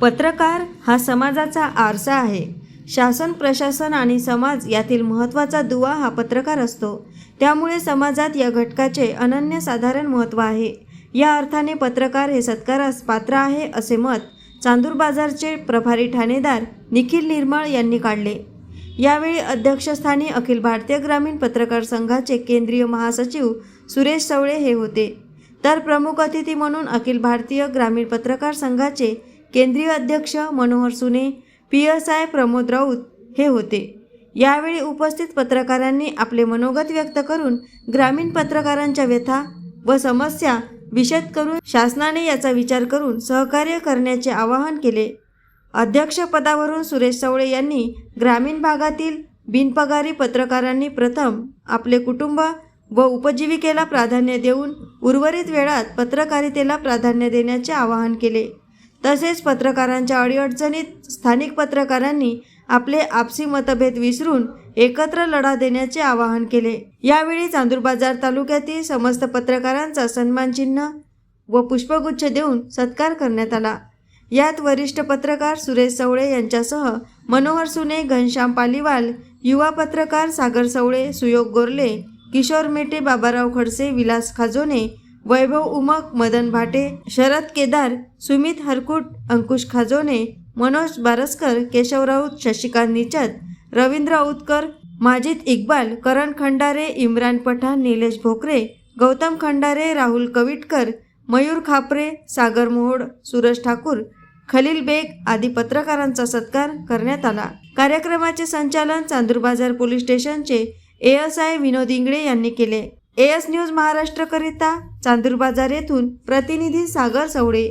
पत्रकार हा समाजाचा आरसा आहे. शासन प्रशासन आणि समाज यातील महत्त्वाचा दुवा हा पत्रकार असतो. त्यामुळे समाजात या घटकाचे अनन्यसाधारण महत्त्व आहे. या अर्थाने पत्रकार हे सत्कारास पात्र आहे असे मत चांदूर बाजारचे प्रभारी ठाणेदार निखिल निर्मळ यांनी काढले. यावेळी अध्यक्षस्थानी अखिल भारतीय ग्रामीण पत्रकार संघाचे केंद्रीय महासचिव सुरेश सवळे हे होते. तर प्रमुख अतिथी म्हणून अखिल भारतीय ग्रामीण पत्रकार संघाचे केंद्रीय अध्यक्ष Manohar Sune P S I Pramod Raut हे होते. यावेळी उपस्थित पत्रकारांनी आपले मनोगत व्यक्त करून ग्रामीण पत्रकारांच्या व्यथा व समस्या विशद करून शासनाने याचा विचार करून सहकार्य करण्याचे आवाहन केले. अध्यक्षपदावरून सुरेश सवळे यांनी ग्रामीण भागातील बिनपगारी पत्रकारांनी प्रथम आपले कुटुंब व उपजीविकेला प्राधान्य देऊन उर्वरित वेळात पत्रकारितेला प्राधान्य देण्याचे आवाहन केले. तसेच पत्रकारांच्या अडीअडचणीत स्थानिक पत्रकारांनी आपले आपसी मतभेद विसरून एकत्र लढा देण्याचे आवाहन केले. यावेळी चांदूर बाजार तालुक्यातील समस्त पत्रकारांचा सन्मानचिन्ह व पुष्पगुच्छ देऊन सत्कार करण्यात आला. यात वरिष्ठ पत्रकार सुरेश सवळे यांच्यासह मनोहर सुने घनश्याम पालीवाल युवा पत्रकार सागर सवळे सुयोग गोरले किशोर मेटे बाबाराव खडसे विलास खाजोने वैभव उमक मदन भाटे शरद केदार सुमित हरकुट अंकुश खाजोने मनोज बारसकर केशव राऊत शशिकांत निचत रवींद्र औतकर माजिद इक्बाल करण खंडारे इम्रान पठाण निलेश भोकरे गौतम खंडारे राहुल कविटकर मयूर खापरे सागर मोहोड सुरज ठाकूर खलील बेग आदी पत्रकारांचा सत्कार करण्यात आला. कार्यक्रमाचे संचालन चांदूर बाजार पोलीस स्टेशनचे एएस आय विनोद इंगळे यांनी केले. एस न्यूज महाराष्ट्रकरिता चांदूर बाजार येथून प्रतिनिधी सागर सवडे.